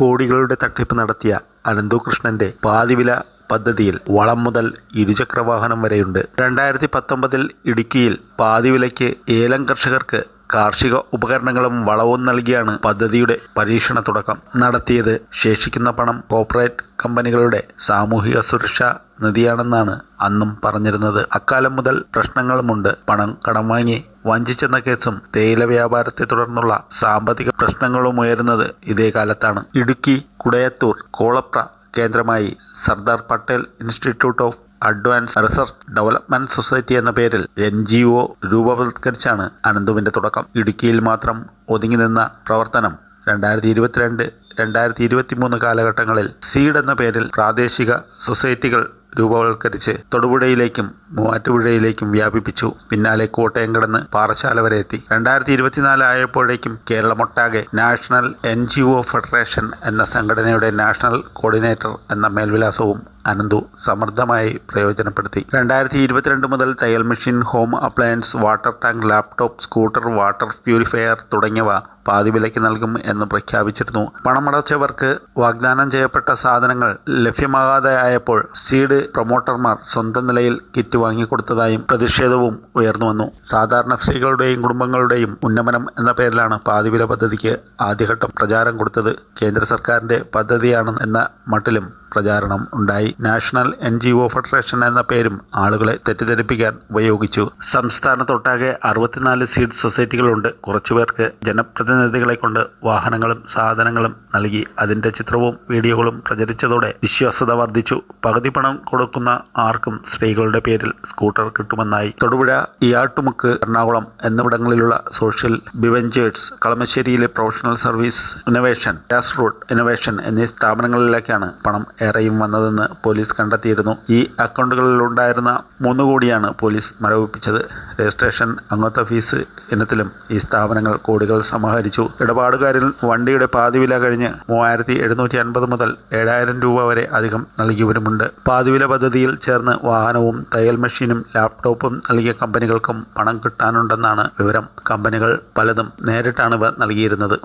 കോടികളുടെ തട്ടിപ്പ് നടത്തിയ അനന്തുകൃഷ്ണന്റെ പാതിവില പദ്ധതിയിൽ വളം മുതൽ ഇരുചക്രവാഹനം വരെയുണ്ട്. രണ്ടായിരത്തി പത്തൊമ്പതിൽ ഇടുക്കിയിൽ പാതിവിലയ്ക്ക് ഏലം കർഷകർക്ക് കാർഷിക ഉപകരണങ്ങളും വളവും നൽകിയാണ് പദ്ധതിയുടെ പരീക്ഷണ തുടക്കം. നടത്തിയത് ശേഷിക്കുന്ന പണം കോർപ്പറേറ്റ് കമ്പനികളുടെ സാമൂഹിക സുരക്ഷാ നിധിയാണെന്നാണ് അന്നും പറഞ്ഞിരുന്നത്. അക്കാലം മുതൽ പ്രശ്നങ്ങളുമുണ്ട്. പണം കടം വാങ്ങി വഞ്ചിച്ചെന്ന കേസും തേയില വ്യാപാരത്തെ തുടർന്നുള്ള സാമ്പത്തിക പ്രശ്നങ്ങളും ഉയരുന്നത് ഇതേ കാലത്താണ്. ഇടുക്കി കുടയത്തൂർ കോളപ്ര കേന്ദ്രമായി Sardar Patel institute of advance research development society എന്ന പേരിൽ എൻ ജി ഒ രൂപവത്കരിച്ചാണ് അനന്തുവിന്റെ തുടക്കം. ഇടുക്കിയിൽ മാത്രം ഒതുങ്ങി നിന്ന പ്രവർത്തനം രണ്ടായിരത്തി ഇരുപത്തിരണ്ട് രണ്ടായിരത്തി ഇരുപത്തി മൂന്ന് കാലഘട്ടങ്ങളിൽ സീഡ് എന്ന പേരിൽ പ്രാദേശിക സൊസൈറ്റികൾ രൂപവത്കരിച്ച് തൊടുപുഴയിലേക്കും മൂവാറ്റുപുഴയിലേക്കും വ്യാപിപ്പിച്ചു. പിന്നാലെ കോട്ടയം കടന്ന് പാറശാല വരെ എത്തി. രണ്ടായിരത്തി ഇരുപത്തിനാല് ആയപ്പോഴേക്കും കേരളമൊട്ടാകെ നാഷണൽ എൻ ഫെഡറേഷൻ എന്ന സംഘടനയുടെ നാഷണൽ കോർഡിനേറ്റർ എന്ന മേൽവിലാസവും അനന്തു സമൃദ്ധമായി പ്രയോജനപ്പെടുത്തി. രണ്ടായിരത്തി ഇരുപത്തിരണ്ട് മുതൽ തയ്യൽ machine home appliance water tank laptop scooter water purifier തുടങ്ങിയവ പാതി വിലയ്ക്ക് നൽകും എന്ന് പ്രഖ്യാപിച്ചിരുന്നു. പണമടച്ചവർക്ക് വാഗ്ദാനം ചെയ്യപ്പെട്ട സാധനങ്ങൾ ലഭ്യമാകാതെ ആയപ്പോൾ സീഡ് പ്രൊമോട്ടർമാർ സ്വന്തം നിലയിൽ കിറ്റ് വാങ്ങിക്കൊടുത്തതായും പ്രതിഷേധവും ഉയർന്നു വന്നു സാധാരണ സ്ത്രീകളുടെയും കുടുംബങ്ങളുടെയും ഉന്നമനം എന്ന പേരിലാണ് പാതിവില പദ്ധതിക്ക് ആദ്യഘട്ടം പ്രചാരം കൊടുത്തത്. കേന്ദ്ര സർക്കാരിന്റെ പദ്ധതിയാണ് എന്ന മട്ടിലും പ്രചാരണം ഉണ്ടായി. National N G O federation എന്ന പേരും ആളുകളെ തെറ്റിദ്ധരിപ്പിക്കാൻ ഉപയോഗിച്ചു. സംസ്ഥാനത്തൊട്ടാകെ അറുപത്തിനാല് സീഡ് സൊസൈറ്റികളുണ്ട്. കുറച്ചുപേർക്ക് ജനപ്രതിനിധികളെ കൊണ്ട് വാഹനങ്ങളും സാധനങ്ങളും നൽകി. അതിന്റെ ചിത്രവും വീഡിയോകളും പ്രചരിച്ചതോടെ വിശ്വാസ്യത വർദ്ധിച്ചു. പകുതി പണം കൊടുക്കുന്ന ആർക്കും സ്ത്രീകളുടെ പേരിൽ സ്കൂട്ടർ കിട്ടുമെന്നായി. തൊടുപുഴ ഇയാട്ടുമുക്ക് എറണാകുളം എന്നിവിടങ്ങളിലുള്ള social bee ventures കളമശ്ശേരിയിലെ professional service innovation grass root innovation എന്നീ സ്ഥാപനങ്ങളിലേക്കാണ് പണം ഏറെയും വന്നതെന്ന് പോലീസ് കണ്ടെത്തിയിരുന്നു. ഈ അക്കൗണ്ടുകളിൽ ഉണ്ടായിരുന്ന മൂന്ന് കോടിയാണ് പോലീസ് മരവിപ്പിച്ചത്. രജിസ്ട്രേഷൻ അംഗത്വ ഫീസ് ഇനത്തിലും ഈ സ്ഥാപനങ്ങൾ കോടികൾ സമാഹരിച്ചു. ഇടപാടുകാരിൽ വണ്ടിയുടെ പാതിവില കഴിഞ്ഞ് മൂവായിരത്തി എഴുന്നൂറ്റി അൻപത് മുതൽ ഏഴായിരം രൂപ വരെ അധികം നൽകിയവരുമുണ്ട്. പാതിവില പദ്ധതിയിൽ ചേർന്ന് വാഹനവും തയ്യൽ മെഷീനും ലാപ്ടോപ്പും നൽകിയ കമ്പനികൾക്കും പണം കിട്ടാനുണ്ടെന്നാണ് വിവരം. കമ്പനികൾ പലതും നേരിട്ടാണ് ഇവ നൽകിയിരുന്നത്.